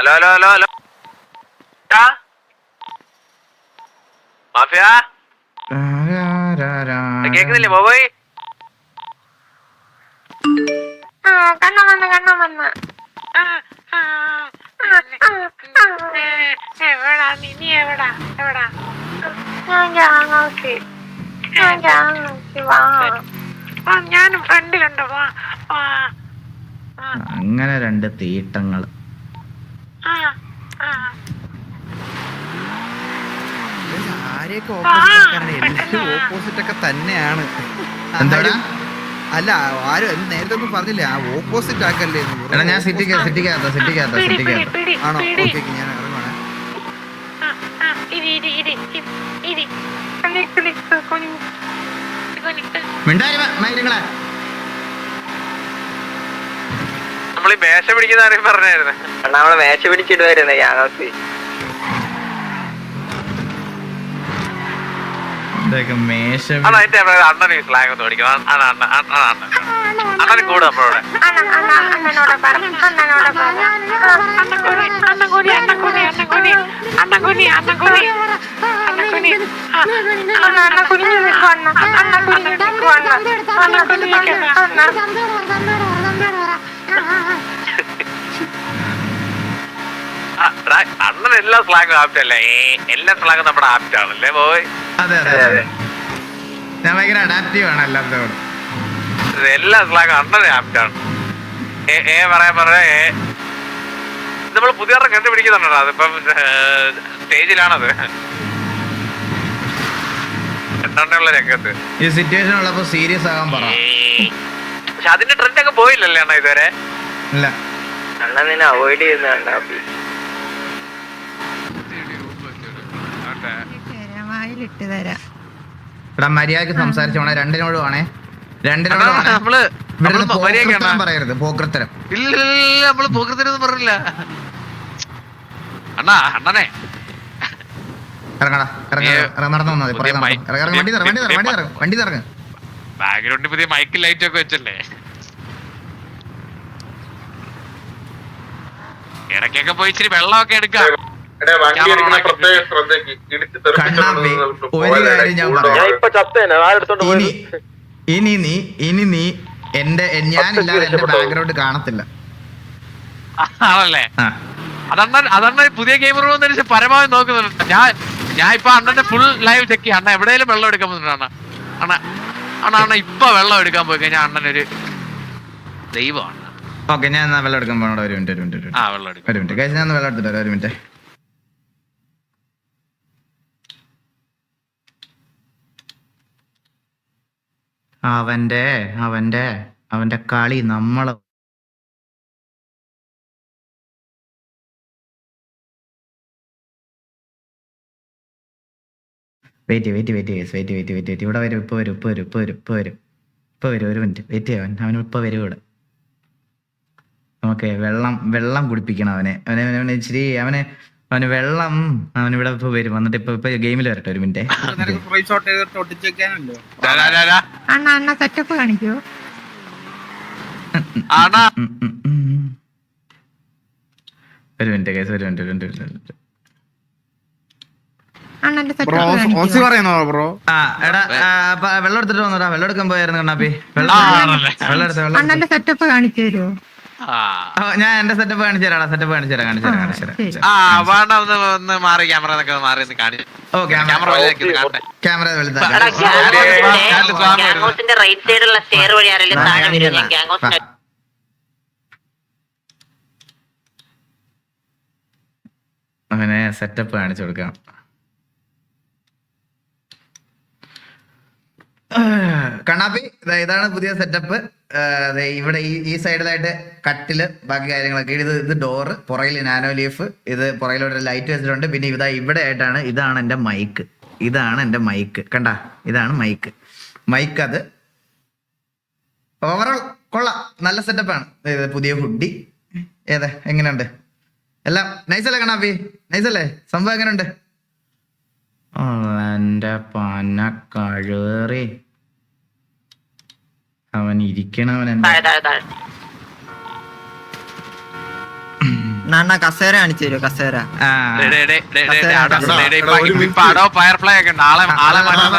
Hello hello hello hello? Mafia കേക്കുന്നില്ലേ ബോബോയ്? ആ കണ്ണ വന്ന് കണ്ണ വന്ന്. എവിടാ നീ നീ എവിടാ എവിടാ? ഞാൻ വാ. ഞാനും ഫ്രണ്ടിലുണ്ട് വാ. അങ്ങനെ രണ്ട് തീട്ടങ്ങൾ ആ ആ ആരെയൊക്കെ ഓപ്പോസിറ്റ് ഒക്കെ തന്നെയാണ്. എന്താടാ? അല്ല ആരും നേരത്തെ ഒന്നും പറഞ്ഞില്ല. ആ ഓപ്പോസിറ്റ് ആക്കല്ലേ എന്ന്. എടാ ഞാൻ സിറ്റിക്ക് സിറ്റിക്കകത്ത സിറ്റിക്കകത്ത പിടി പിടി സിറ്റിക്കകത്ത ആണോ? ഓക്കെ ഞാൻ ഇറങ്ങുവാണ്. ഈ മേശ പിടിക്കുന്ന ആരെയും പറഞ്ഞായിരുന്നു? നമ്മളെ മേശ പിടിച്ചിട്ട് വരുന്നേ അണ്ണൻ എല്ലാ സ്ലാഗും ആപ്റ്റല്ലേ എല്ലാ സ്ലാഗും നമ്മുടെ ആപ്റ്റാണല്ലേ ബോയ് അതെ അതെ അതെ. ഞാൻ ഭയങ്കര അഡാപ്റ്റീവ് ആണ് എല്ലാത്തോടും എല്ലാ സ്ലാങ്ങും അണ്ണനെ ആപ്റ്റ് ഏ പറയാൻ പറയാ ഏ നമ്മൾ പുതിയ കണ്ടുപിടിക്കുന്നുണ്ടോ അതിപ്പം സ്റ്റേജിലാണത്. എണ്ണുള്ള രംഗത്ത്. ഈ സിറ്റുവേഷൻ ഉള്ളപ്പോ സീരിയസ് ആകാൻ പറ. പക്ഷെ അതിന്റെ ട്രെൻഡ് ഒക്കെ പോയില്ലല്ലേ അണ്ണ ഇതുവരെ? ഇല്ല. അണ്ണൻ നിന്നെ അവോയ്ഡ് ചെയ്യുന്നുണ്ടാ വായിലിട്ട് തരാം. എടാ മര്യാദയ്ക്ക് സംസാരിച്ചോണേ രണ്ടിനോട് വേണേ രണ്ടിനോടും അണ്ണാ, നമ്മൾ. പറയരുത്. ഇല്ല നമ്മൾ പോക്കത്തിനൊന്നും പറഞ്ഞില്ല. അണ്ണാ അണ്ണനെ. ഇറങ്ങടാ ഇറങ്ങ നടന്നു വന്നാൽ വണ്ടി വണ്ടി വണ്ടി വണ്ടി ബാക്ക്ഗ്രൗണ്ടിൽ പുതിയ മൈക്ക് ലൈറ്റ് ഒക്കെ വെച്ചല്ലേ? ഇടയ്ക്കൊക്കെ പോയി ഇച്ചിരി വെള്ളമൊക്കെ എടുക്കാം. കണ്ണാമ്പി ഒരു കാര്യം ഞാൻ പറയാം. ചത്തേനെ ആരെടുത്തോണ്ട് ഇനി ഇനി നീ ഇനി നീ എന്റെ ഞാനില്ലാതെ എന്റെ ബാക്ക്ഗ്രൗണ്ട് കാണത്തില്ല. ആണല്ലേ? ആ. അതണ്ണൻ അതണ്ണൻ പുതിയ ഗെയിമർ പരമാവധി നോക്കുന്നുണ്ട്. ഞാൻ ഞാൻ ഇപ്പൊ അണ്ണന്റെ ഫുൾ ലൈവ് ചെക്ക് ചെയ്യാം. അണ്ണ എവിടെയെങ്കിലും വെള്ളം എടുക്കാൻ പോകുന്നുണ്ട് അണ്ണ? അണ്ണ ഇപ്പൊ വെള്ളം എടുക്കാൻ പോയി കഴിഞ്ഞാൽ അണ്ണനൊരു ദൈവമാണ് ഓക്കെ ഞാൻ എന്നാ വെള്ളം എടുക്കാൻ പോകണം ഒരു മിനിറ്റ് ഒരു മിനിറ്റ് ഒരു ആ മിനിറ്റ്. വെള്ളം എടുക്കാം. ഒരു മിനിറ്റ്. കഴിച്ച് ഞാൻ വെള്ളം എടുത്തിട്ട് ഒരു മിനിറ്റ്. അവന്റെ അവന്റെ അവന്റെ കളി നമ്മളെ wait wait wait wait wait wait wait ഇവിടെ വരും ഇപ്പൊ വരും ഇപ്പൊ വരും ഇപ്പൊ വരും ഇപ്പൊ വരും. ഇപ്പൊ വരും ഒരു മിനിറ്റ് വെയിറ്റ് ചെയ്യാൻ അവൻ. ഇപ്പൊ വരും ഇവിടെ. ഓക്കെ വെള്ളം വെള്ളം കുടിപ്പിക്കണം അവനെ അവനെ- അവനെ ഇച്ചിരി അവന് അവന് വെള്ളം അവൻ ഇവിടെ ഇപ്പൊ വരും. വന്നിട്ട് ഇപ്പൊ ഇപ്പൊ ഗെയിമിൽ വരട്ടെ ഒരു മിനിറ്റ്. അണ്ണ അണ്ണ സെറ്റപ്പ് കാണിക്കോ. ഒരു മിനിറ്റ് കേസ് ഒരു മിനിറ്റ് ഒരു മിനിറ്റ് വെള്ളം എടുത്തിട്ട് വന്നോടാ. വെള്ളം എടുക്കാൻ പോയായിരുന്നു കണ്ണാപ്പി. വെള്ളം വെള്ളം എടുത്ത വെള്ളം. സെറ്റപ്പ് കാണിച്ചു തരുമോ ഞാൻ എന്റെ സെറ്റപ്പ് കാണിച്ചു തരാടാ സെറ്റപ്പ് കാണിച്ചു തരാം കാണിച്ചു തരാം കാണിച്ചു തരാം ആ വേണ്ട ഒന്ന് ഒന്ന് മാറി ക്യാമറ എന്നൊക്കെ മാറി ഒന്ന് കാണിച്ചു ഓ ക്യാമറ ക്യാമറ അവനെ സെറ്റപ്പ് കാണിച്ചു കൊടുക്കാം കണ്ണാപ്പി ഇതാണ് പുതിയ സെറ്റപ്പ് ഇവിടെ ഈ ഈ സൈഡിലായിട്ട് കട്ടിൽ ബാക്കി കാര്യങ്ങളൊക്കെ. ഇത് ഇത് ഡോറ് പുറകിൽ നാനോ ലീഫ് ഇത് പുറകിലോട്ട് ലൈറ്റ് വെച്ചിട്ടുണ്ട്. പിന്നെ ഇതാ ഇവിടെ ആയിട്ടാണ് ഇതാണ് എന്റെ മൈക്ക് ഇതാണ് എന്റെ മൈക്ക് കണ്ട? ഇതാണ് മൈക്ക് മൈക്ക് അത് ഓവറോൾ കൊള്ളാം. നല്ല സെറ്റപ്പാണ് ഇത് പുതിയ ഹുഡി ഏതാ എങ്ങനെയുണ്ട്? എല്ലാം നൈസല്ലേ കണാ നൈസല്ലേ സംഭവം എങ്ങനെയുണ്ട്? എന്റെ പന കഴുറി. അവൻ ഇരിക്കണവൻ താഴെ താഴെ താഴെ. അണ്ണ കസേര കാണിച്ചു തരുമോ കസേര? ആളെ ആളെ മാറ്റുന്ന